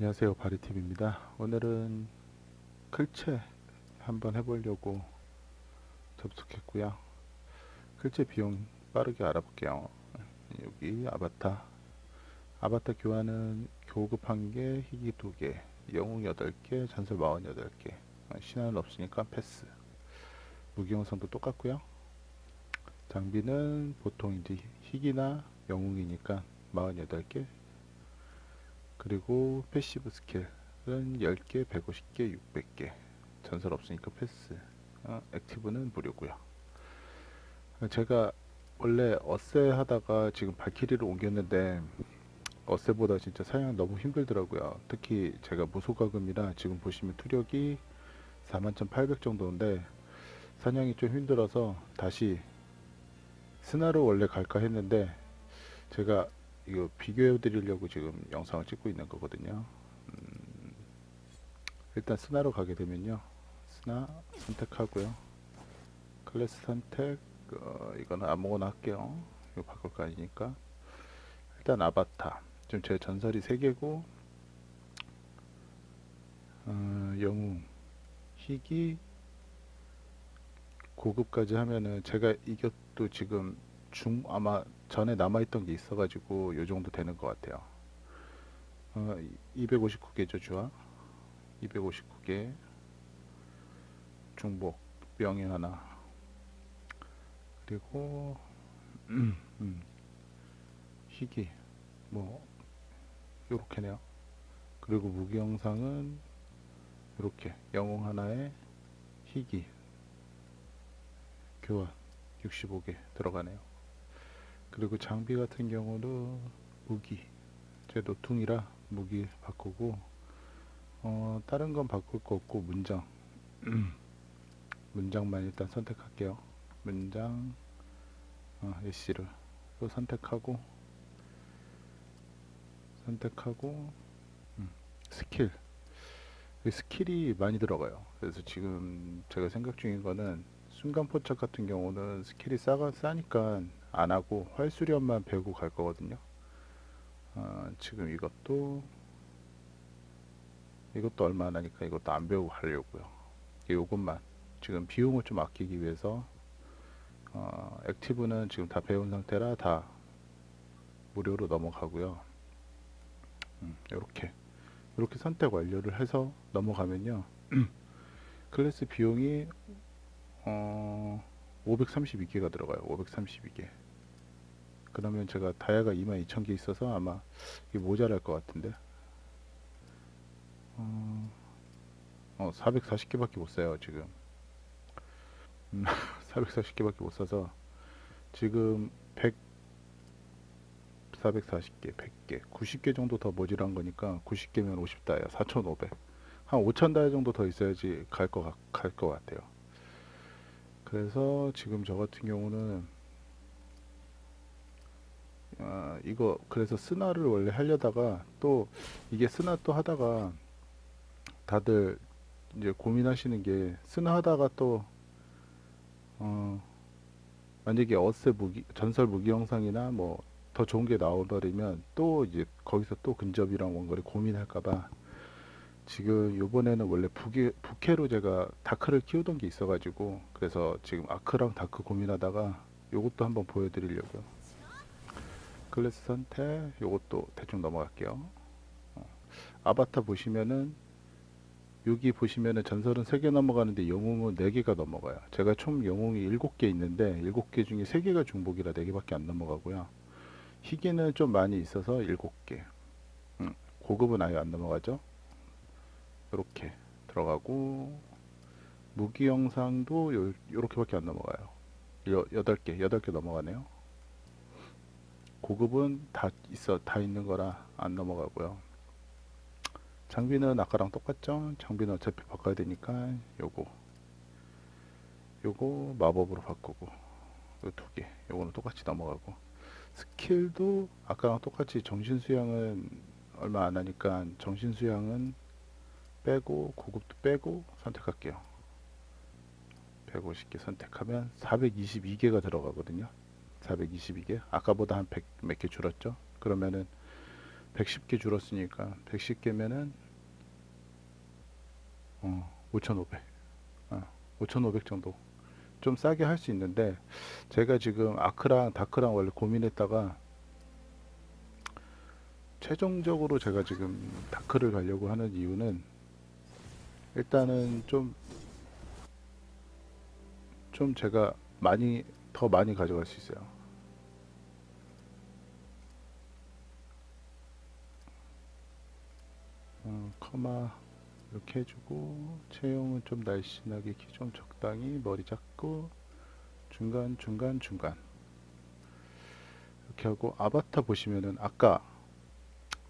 안녕하세요. 바리팁입니다. 오늘은 클체 한번 해보려고 접속했고요. 클체 비용 빠르게 알아볼게요. 여기 아바타. 아바타 교환은 교급 1개, 희귀 2개, 영웅 8개, 전설 48개. 신화는 없으니까 패스. 무기영상도 똑같고요. 장비는 보통 이제 희귀나 영웅이니까 48개 그리고 패시브 스킬은 10개, 150개, 600개. 전설 없으니까 패스. 어, 액티브는 무료고요. 제가 원래 어세 하다가 지금 발키리를 옮겼는데 어세보다 진짜 사양 너무 힘들더라고요. 특히 제가 무소가금이라 지금 보시면 투력이 41,800 정도인데 사냥이 좀 힘들어서 다시 스나로 원래 갈까 했는데 제가 이거 비교해 드리려고 지금 영상을 찍고 있는 거거든요. 음, 일단 스나로 가게 되면요. 스나 선택하고요. 클래스 선택 어, 이거는 아무거나 할게요. 이거 바꿀 거 아니니까. 일단 아바타. 지금 제 전설이 3개고 어, 영웅, 희귀, 고급까지 하면은 제가 이것도 지금 중 아마 전에 남아있던 게 있어가지고 요 정도 되는 것 같아요. 어, 259개죠 주화 259개. 중복 명예 하나. 그리고 음, 음, 희귀. 뭐 요렇게네요. 그리고 무기 영상은 이렇게. 영웅 하나에 희귀. 교환 65개 들어가네요. 그리고 장비 같은 경우도 무기 제 노퉁이라 무기 바꾸고 어, 다른 건 바꿀 거 없고 문장. 문장만 일단 선택할게요. 문장 어, 예시를 또 선택하고 선택하고 음, 스킬. 이 스킬이 많이 들어가요. 그래서 지금 제가 생각 중인 거는 순간 포착 같은 경우는 스킬이 싸가 싸니까 안 하고 활수련만 배우고 갈 거거든요. 어, 지금 이것도 이것도 얼마 안 하니까 이것도 안 배우고 가려고요. 이것만 지금 비용을 좀 아끼기 위해서 어, 액티브는 지금 다 배운 상태라 다 무료로 넘어가고요. 음, 이렇게 이렇게 선택 완료를 해서 넘어가면요. 클래스 비용이 어, 532개가 들어가요. 532개. 그러면 제가 다이아가 22,000개 있어서 아마 이게 모자랄 것 같은데. 어, 어 440개밖에 못 사요, 지금. 음, 440개밖에 못 사서 지금 100 440개, 100개, 90개 정도 더 모자란 거니까 90개면 50다야, 4,500. 한 5,000다이 정도 더 있어야지 갈 것 같아요. 그래서 지금 저 같은 경우는 아, 이거 그래서 스나를 원래 하려다가 또 이게 스나 또 하다가 다들 이제 고민하시는 게 스나 하다가 또 어, 만약에 어세 무기 전설 무기 영상이나 뭐 더 좋은 게 나오버리면 또 이제 거기서 또 근접이랑 원거리 고민할까봐 지금 요번에는 원래 부캐, 부캐로 제가 다크를 키우던 게 있어가지고 그래서 지금 아크랑 다크 고민하다가 요것도 한번 보여드리려고요. 클래스 선택 요것도 대충 넘어갈게요. 어, 아바타 보시면은 여기 보시면은 전설은 3개 넘어가는데 영웅은 4개가 넘어가요. 제가 총 영웅이 7개 있는데 7개 중에 3개가 중복이라 4개밖에 안 넘어가고요. 희귀는 좀 많이 있어서 7개. 음, 고급은 아예 안 넘어가죠 이렇게 들어가고 무기 영상도 요, 요렇게밖에 안 넘어가요. 여, 8개, 8개 넘어가네요. 고급은 다 있어, 다 있는 거라 안 넘어가고요. 장비는 아까랑 똑같죠? 장비는 어차피 바꿔야 되니까 요거 요거 마법으로 바꾸고 요 두 개, 요거는 똑같이 넘어가고 스킬도 아까랑 똑같이 정신 수양은 얼마 안 하니까 정신 수양은 빼고 고급도 빼고 선택할게요 150개 선택하면 422개가 들어가거든요 422개 아까보다 한 100 몇 개 줄었죠 그러면은 110개 줄었으니까 110개면은 어, 5,500. 어, 5,500 정도. 좀 싸게 할 수 있는데 제가 지금 아크랑 다크랑 원래 고민했다가 최종적으로 제가 지금 다크를 가려고 하는 이유는 일단은 좀 좀 제가 많이 더 많이 가져갈 수 있어요. 어, 커마 이렇게 해주고 채용은 좀 날씬하게 키 좀 적당히 머리 잡고 중간 중간 중간 이렇게 하고 아바타 보시면은 아까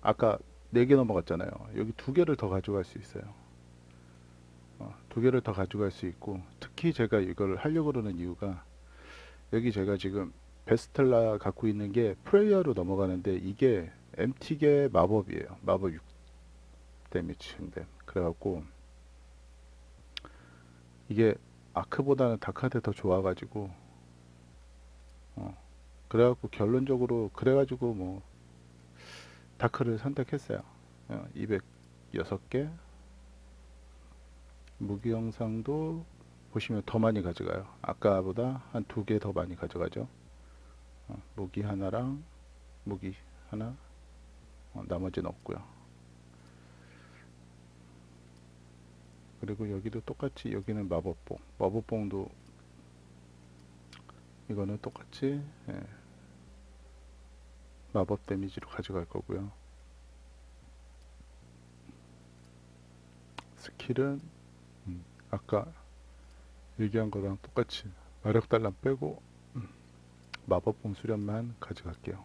아까 4개 넘어갔잖아요. 여기 두 개를 더 가져갈 수 있어요. 어, 두 개를 더 가져갈 수 있고 특히 제가 이걸 하려고 그러는 이유가 여기 제가 지금 베스텔라 갖고 있는 게 프레이어로 넘어가는데 이게 MT계 마법이에요. 마법 6 데미지 근데 그래갖고 이게 아크보다는 다크한테 더 좋아가지고 어 그래갖고 결론적으로 그래가지고 뭐 다크를 선택했어요. 어, 206개 무기 영상도 보시면 더 많이 가져가요. 아까보다 한 두 개 더 많이 가져가죠. 어, 무기 하나랑 무기 하나 어, 나머지는 없고요. 그리고 여기도 똑같이 여기는 마법봉 마법봉도 이거는 똑같이 예, 마법 데미지로 가져갈 거고요 스킬은 음, 아까 얘기한 거랑 똑같이 마력 달람 빼고 음, 마법봉 수련만 가져갈게요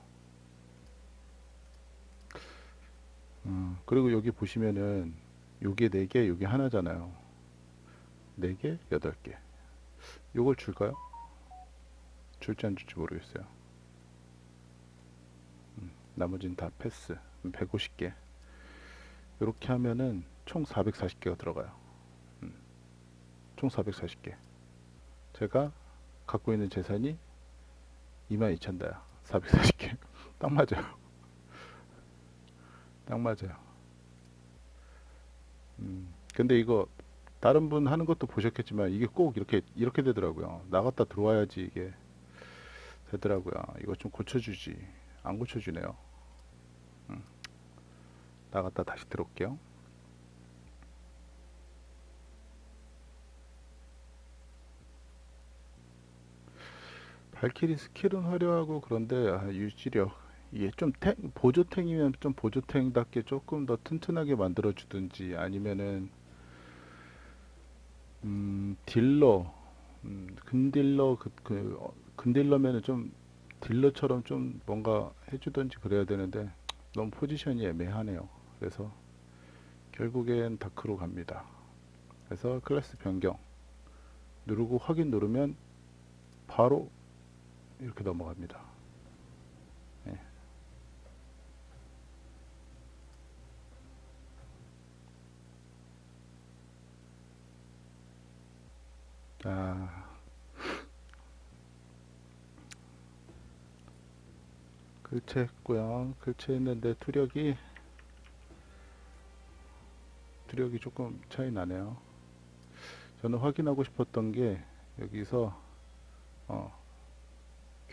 음, 그리고 여기 보시면은 요게 4개, 요게 하나잖아요. 4개, 8개. 요걸 줄까요? 줄지 안 줄지 모르겠어요. 음, 나머지는 다 패스. 150개. 이렇게 하면은 총 440개가 들어가요. 음, 총 440개. 제가 갖고 있는 재산이 22,000다야. 440개. 딱 맞아요. 딱 맞아요. 음, 근데 이거 다른 분 하는 것도 보셨겠지만 이게 꼭 이렇게 이렇게 되더라고요. 나갔다 들어와야지 이게 되더라고요. 이거 좀 고쳐주지. 안 고쳐주네요. 음, 나갔다 다시 들어올게요. 발키리 스킬은 화려하고 그런데 아, 유지력 이게 좀 탱, 보조탱이면 좀 보조탱답게 조금 더 튼튼하게 만들어 주든지 아니면은 음, 딜러 음, 근딜러 그, 그 어, 근딜러면은 좀 딜러처럼 좀 뭔가 해주든지 그래야 되는데 너무 포지션이 애매하네요. 그래서 결국엔 다크로 갑니다. 그래서 클래스 변경 누르고 확인 누르면 바로 이렇게 넘어갑니다. 아, 글체했고요. 글체했는데 투력이 투력이 조금 차이 나네요. 저는 확인하고 싶었던 게 여기서 어,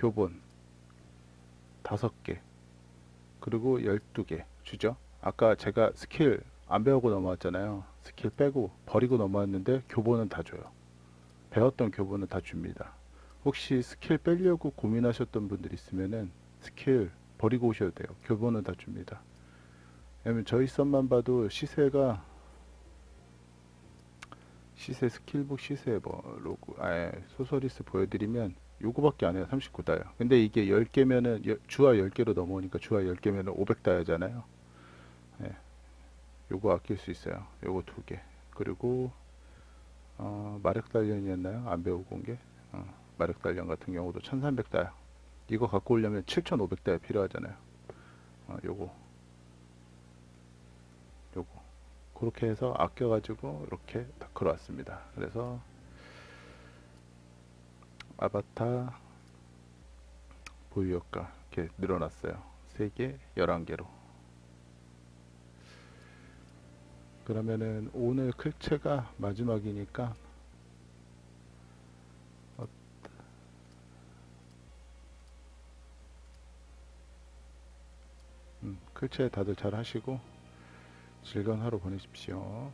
교본 다섯 개 그리고 열두 개 주죠. 아까 제가 스킬 안 배우고 넘어왔잖아요. 스킬 빼고 버리고 넘어왔는데 교본은 다 줘요. 배웠던 교본은 다 줍니다. 혹시 스킬 빼려고 고민하셨던 분들 있으면은 스킬 버리고 오셔도 돼요. 교본은 다 줍니다. 왜냐면 저희 썸만 봐도 시세가 시세 스킬북 시세 뭐 로그 아 소설리스 보여드리면 요거밖에 안 해요 39다요 근데 이게 10개면은 주화 10개로 넘어오니까 주화 10개면은 500다야잖아요 예. 요거 아낄 수 있어요 요거 두 개 그리고 어, 마력단련이었나요? 안 배우고 온 게? 어, 마력단련 같은 경우도 1300달. 이거 갖고 오려면 7500달 필요하잖아요. 어, 요거. 요거. 그렇게 해서 아껴 가지고 이렇게 다크로 왔습니다. 그래서 아바타 보유효과 이렇게 늘어났어요. 3개, 11개로. 그러면은 오늘 클체가 마지막이니까 어, 음, 클체 다들 잘 하시고 즐거운 하루 보내십시오.